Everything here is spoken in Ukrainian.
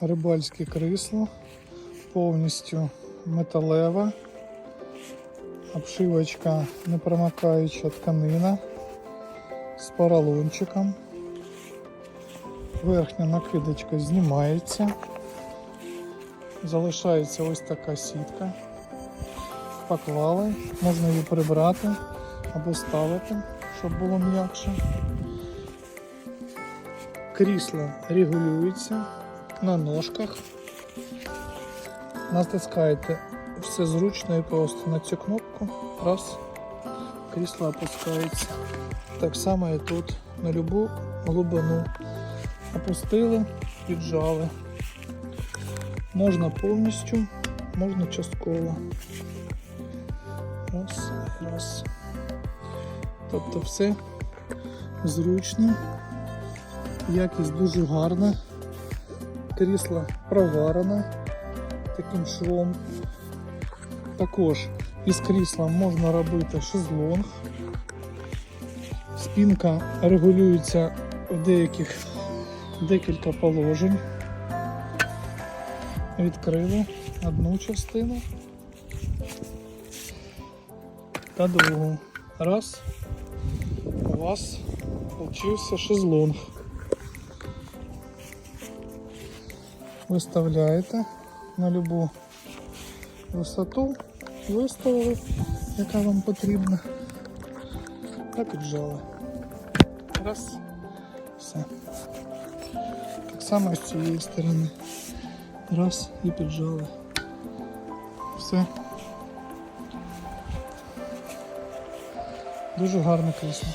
рибальське крісло, повністю металева, обшивочка непромокаюча тканина з поролончиком. Верхня накидочка знімається. Залишається ось така сітка. Поклали, можна її прибрати або ставити, щоб було м'якше. Крісло регулюється на ножках. Натискаєте все зручно і просто на цю кнопку. Раз, крісло опускається. Так само і тут на любу глибину. Опустили, піджали. Можна повністю, можна частково. Раз, раз. Тобто все зручно. Якість дуже гарна. Крісло проварене таким швом. Також із крісла можна робити шезлонг. Спинка регулюється в деяких декілька положень. Відкрили одну частину та другу. Раз. У вас получився шезлонг. Виставляєте на любу висоту, виставили, яка вам потрібна. Та піджали. Раз. Все. Так само з цієї сторони. Раз і піджали. Все. Дуже гарне крісло.